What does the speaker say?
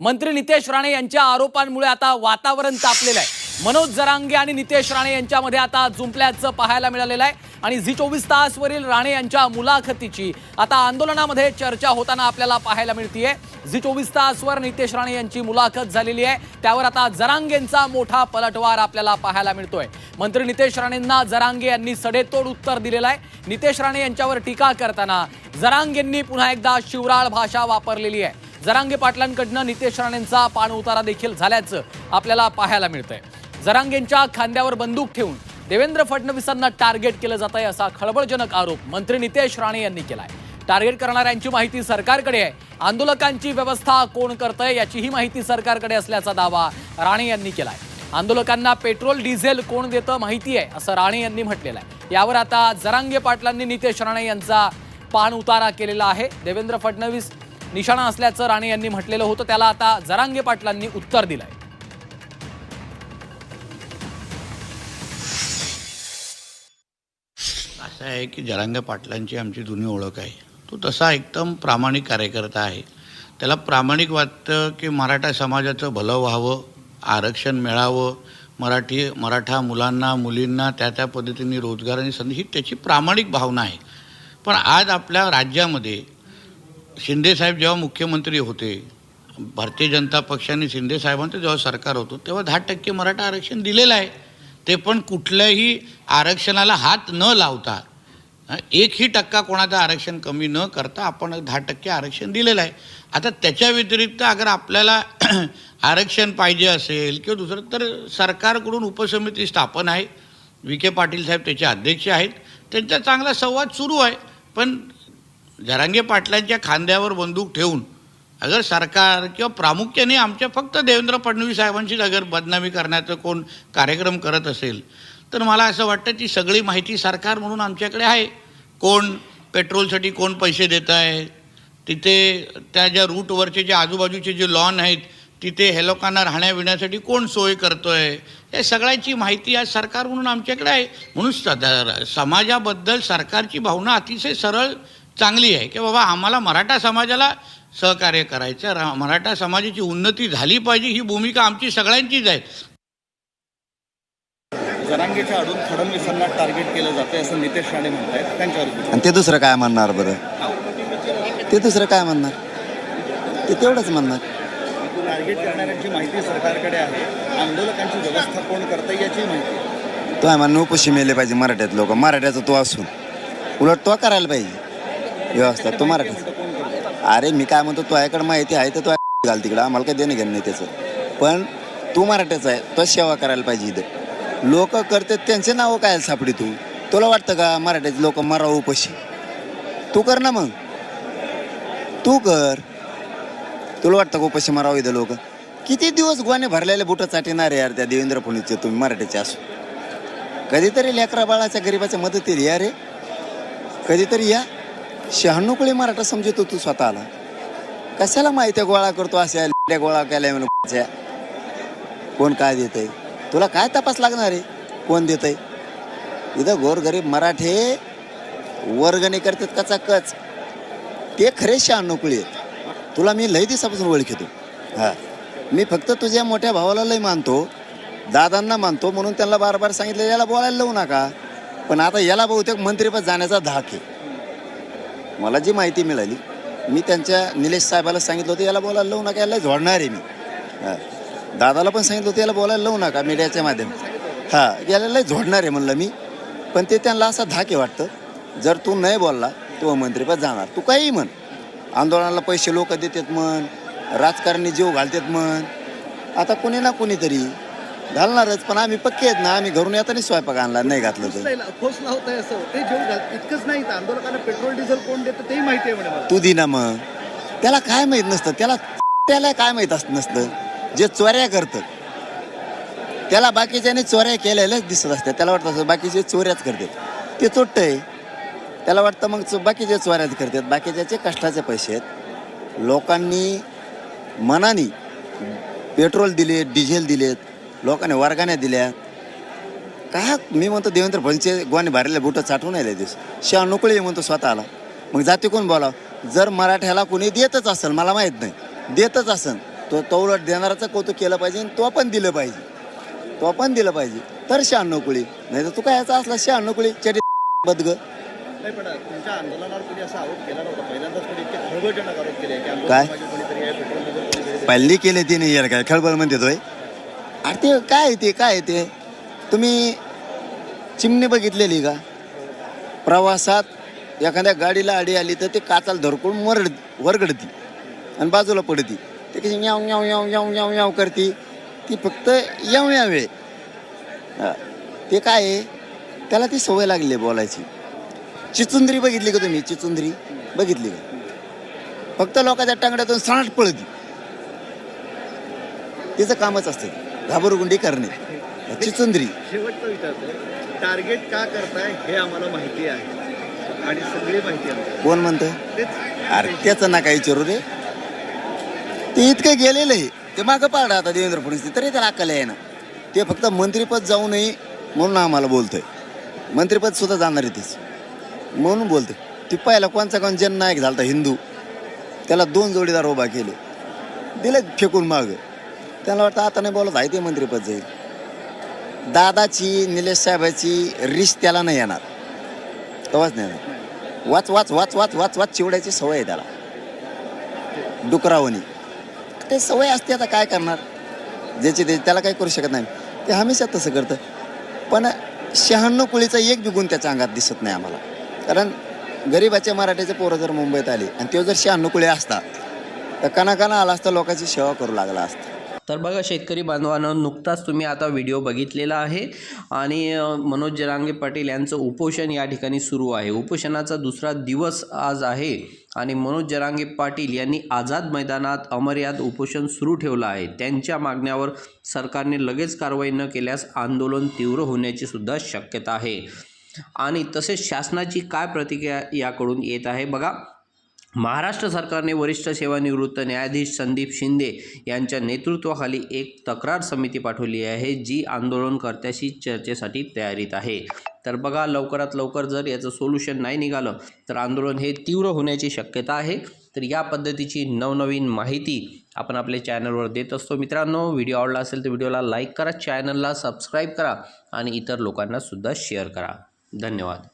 मंत्री नितेश राणे यांच्या आरोपांमुळे आता वातावरण तापलेलं आहे. मनोज जरांगे आणि नितेश राणे यांच्यामध्ये आता जुंपल्याचं पाहायला मिळालेलं आहे. आणि झी चोवीस तासवरील राणे यांच्या मुलाखतीची आता आंदोलनामध्ये चर्चा होताना आपल्याला पाहायला मिळतीये. झी चोवीस तासवर नितेश राणे यांची मुलाखत झालेली आहे. त्यावर आता जरांगेंचा मोठा पलटवार आपल्याला पाहायला मिळतोय. मंत्री नितेश राणेंना जरांगे यांनी सडेतोड उत्तर दिलेलं आहे. नितेश राणे यांच्यावर टीका करताना जरांगेंनी पुन्हा एकदा शिवराळ भाषा वापरलेली आहे. जरांगे पाटलांकडनं नितेश राणेंचा पाण उतारा देखील झाल्याचं आपल्याला पाहायला मिळतंय. जरांगेंच्या खांद्यावर बंदूक ठेवून देवेंद्र फडणवीसांना टार्गेट केलं जात आहे असा खळबळजनक आरोप मंत्री नितेश राणे यांनी केलाय. टार्गेट करणाऱ्यांची माहिती सरकारकडे आहे. आंदोलकांची व्यवस्था कोण करतंय याचीही माहिती सरकारकडे असल्याचा दावा राणे यांनी केलाय. आंदोलकांना पेट्रोल डिझेल कोण देतं माहिती आहे असं राणे यांनी म्हटलेलं आहे. यावर आता जरांगे पाटलांनी नितेश राणे यांचा पाण उतारा केलेला आहे. देवेंद्र फडणवीस निशाणा असल्याचं राणे यांनी म्हटलेलं होतं. त्याला आता जरांगे पाटलांनी उत्तर दिलंय. असं आहे की जरांगे पाटलांची आमची जुनी ओळख आहे. तो तसा एकदम प्रामाणिक कार्यकर्ता आहे. त्याला प्रामाणिक वाटतं की मराठा समाजाचं भलं व्हावं आरक्षण मिळावं मराठी मराठा मुलांना मुलींना त्या त्या पद्धतीने रोजगार आणि संधी ही त्याची प्रामाणिक भावना आहे. पण आज आपल्या राज्यामध्ये शिंदेसाहेब जेव्हा मुख्यमंत्री होते भारतीय जनता पक्षाने शिंदे साहेबांचं जेव्हा सरकार होतं तेव्हा दहा टक्के मराठा आरक्षण दिलेलं आहे. ते पण कुठल्याही आरक्षणाला हात न लावता एकही टक्का कोणाचं आरक्षण कमी न करता आपण दहा टक्के आरक्षण दिलेलं आहे. आता त्याच्या व्यतिरिक्त अगर आपल्याला आरक्षण पाहिजे असेल किंवा दुसरं तर सरकारकडून उपसमिती स्थापन आहे. विखे पाटील साहेब त्याचे अध्यक्ष आहेत. त्यांचा चांगला संवाद सुरू आहे. पण जरांगे पाटलांच्या खांद्यावर बंदूक ठेवून अगर सरकार किंवा प्रामुख्याने आमच्या फक्त देवेंद्र फडणवीस साहेबांचीच अगर बदनामी करण्याचं कोण कार्यक्रम करत असेल तर मला असं वाटतं ती सगळी माहिती सरकार म्हणून आमच्याकडे आहे. कोण पेट्रोलसाठी कोण पैसे देत आहे तिथे त्या ज्या रूटवरचे जे आजूबाजूचे जे लॉन आहेत तिथे हे लोकांना राहण्याबिण्यासाठी कोण सोय करतो आहे या सगळ्याची माहिती आज सरकार म्हणून आमच्याकडे आहे. म्हणून समाजाबद्दल सरकारची भावना अतिशय सरळ चांगली आहे की बाबा आम्हाला मराठा समाजाला सहकार्य करायचं रा- मराठा समाजाची उन्नती झाली पाहिजे ही भूमिका आमची सगळ्यांचीच आहे. जरांगेच्या अडून फडणवीसांना टार्गेट केलं जातं असं नितेश राणे म्हणतायत. त्यांच्यावर आणि ते दुसरं काय म्हणणार बरं? ते दुसरं काय म्हणणार? ते तेवढंच म्हणणार. टार्गेट करणाऱ्यांची माहिती सरकारकडे आहे. आंदोलकांची व्यवस्था कोण करतं याची माहिती तो आहे म्हणून उपोषी मेले पाहिजे मराठ्यात लोक. मराठ्याचा तो असून. उलट तो करायला पाहिजे. व्यवस्था तो मराठा अरे मी काय म्हणतो तो माहिती आहे तर तू घाल तिकडं. आम्हाला काही देणं घेणं नाही त्याचं. पण तू मराठ्याचा आहे तो सेवा करायला पाहिजे इथं. लोक करतात त्यांचे नावं काय सापडी तू? तुला वाटतं का मराठ्याचे लोक मराव उपाशी तू कर ना मग. तू कर. तुला वाटतं का उपाशी मराव इथं लोक? किती दिवस गुवाने भरलेले बुटं चाटिणार यार त्या देवेंद्र फडणवीसचे तुम्ही मराठीचे असो. कधीतरी लेकरा बाळाच्या गरीबाच्या मदतीला या रे. कधीतरी या. शहाण्णव कुळी मराठा समजतो तू स्वतःला. कशाला माहिती गोळा करतो अशा लेड्या गोळा केल्या म्हणून कोण काय देतंय? तुला काय तपास लागणार आहे? कोण देतंय? इथं गोरगरीब मराठे वर्गणी करतात कचा कच. ते खरे शहाण्णव आहेत. तुला मी लय दिवसापासून ओळखतो. हा. मी फक्त तुझ्या मोठ्या भावाला लय मानतो दादांना मानतो म्हणून त्यांना बार बार सांगितलं याला बोलायला लावू नका. पण आता याला बहुतेक मंत्रीपद जाण्याचा धाक आहे. मला जी माहिती मिळाली मी त्यांच्या निलेश साहेबाला सांगितलं होतं याला बोलायला लावू नका याला झोडणार आहे मी. दादाला पण सांगितलं होतं याला बोलायला लावू नका मीडियाच्या माध्यम हां याला लय झोडणार आहे म्हणलं मी. पण ते त्यांना असा धाके वाटतं जर तू नाही बोलला तो मंत्रीपद जाणार. तू काही म्हण. आंदोलनाला पैसे लोक देतात म्हण राजकारणी जीव घालतात म्हण. आता कोणी ना कोणीतरी घालणारच पण आम्ही पक्के आहेत ना आम्ही घरून येताना स्वयंपाक आणला नाही घातलं तर. खोस असं. ते घाल इतकंच नाही तर आंदोलकांना पेट्रोल डिझेल कोण देतं तेही माहिती आहे म्हणे मला. तू दिना मग. त्याला काय माहीत नसतं त्याला त्याला काय माहीत असत नसतं. जे चोऱ्या करतात. त्याला बाकीच्याने चोऱ्या केलेल्याच दिसत असतात. त्याला वाटतं असं बाकीचे चोऱ्याच करतात. ते चोट्ट आहे. त्याला वाटतं मग चो- बाकीचे चोऱ्याच करतात. बाकीच्याचे कष्टाचे पैसे आहेत. लोकांनी मनाने पेट्रोल दिले डिझेल दिलेत. लोकांनी वर्गाने दिल्या. काय मी म्हणतो देवेंद्र फडणचे गोवाने भरलेले बुटं चाटून आले दिवस. शहा नोकळी म्हणतो स्वतःला. मग जाती कोण बोलावं? जर मराठ्याला कोणी देतच असेल मला माहीत नाही. देतच असेल तो तो उलट देणाराचं कौतुक केलं पाहिजे आणि तो पण दिलं पाहिजे. तो पण दिलं पाहिजे. तर शहाण्णव कुळी नाही तर तू काय याचा असला शहाण्णव कुळी चटी बदग. की काय? पहिली केले ते नाही यार काय खळबळ म्हणते तोय अरे ते काय आहे ते काय आहे ते? तुम्ही चिमणी बघितलेली का? प्रवासात एखाद्या गाडीला अडी आली तर ते काचाला धरकून वरड वरगडती आणि बाजूला पडती. ते कशी याव याव याव याव याव याव करती. ती फक्त याव याव आहे. ते काय आहे? त्याला ती सवय लागली आहे बोलायची. चिचुंदरी बघितली का तुम्ही? चिचुंदरी? बघितली का? फक्त लोकांच्या टांगड्यातून सणाट पळती. तिचं कामच असतं घाबरगुंडी करणे. चिचुंद्री शेवटचा विचारतो टार्गेट का करताय हे आम्हाला माहिती आहे. आणि सगळी माहिती आहे. कोण म्हणतं अरे त्याचं ना काही विचारू रे ते इतकं गेलेलं. आहे ते मागं पाडा आता देवेंद्र फडणवीस. तरी त्याला अक्कल आहे ना. ते फक्त मंत्रीपद जाऊ नये म्हणून आम्हाला बोलतोय. मंत्रीपद सुद्धा जाणार आहे तेच. म्हणून बोलतोय. ती पहिला कोणचा कोण जननायक झालता हिंदू. त्याला दोन जोडीदार उभा केले. दिले फेकून माग. त्याला वाटतं आता नाही बोलत आहे ते मंत्रीपद जाईल. दादाची निलेश साहेबाची रिश त्याला नाही येणार. तेव्हाच नाही येणार. वाच वाच वाच वाच वाच वाच चिवड्याची सवय आहे त्याला. डुकरावणी. ते सवय असते आता काय करणार? ज्याची त्याची त्याला काही करू शकत नाही. ते हमेशा तसं करतं. पण शहाण्णव कुळीचा एक बी गुण त्याच्या अंगात दिसत नाही आम्हाला. कारण गरीबाच्या मराठीचे पोरं जर मुंबईत आली आणि तो जर शहाण्णव कुळी असता तर कणाकणा आला असता लोकांची सेवा करू लागला असता. तर बघा शेतकरी बांधवांनो नुकताच तुम्ही आता व्हिडिओ बघितलेला आहे. आणि मनोज जरांगे पाटील यांचं उपोषण या ठिकाणी सुरू आहे. उपोषणाचा दुसरा दिवस आज आहे. आणि मनोज जरांगे पाटील यांनी आझाद मैदानात अमर्याद उपोषण सुरू ठेवलं आहे. त्यांच्या मागण्यावर सरकारने लगेच कारवाई न केल्यास आंदोलन तीव्र होण्याची सुद्धा शक्यता आहे. आणि तसेच शासनाची काय प्रतिक्रिया याकडून येत आहे? बघा महाराष्ट्र सरकारने वरिष्ठ सेवानिवृत्त न्यायाधीश संदीप शिंदे यांच्या नेतृत्वाखाली एक तक्रार समिती पाठवली आहे जी आंदोलनकर्त्याशी चर्चेसाठी तयारीत आहे. तर बघा लवकरात लवकर जर याचं सोल्युशन नाही निघालं तर आंदोलन हे तीव्र होण्याची शक्यता आहे. तर या पद्धतीची नवनवीन माहिती आपण आपल्या चॅनलवर देत असतो मित्रांनो. व्हिडिओ आवडला असेल तर व्हिडिओला लाईक करा चॅनलला सबस्क्राईब करा आणि इतर लोकांनासुद्धा शेअर करा. धन्यवाद.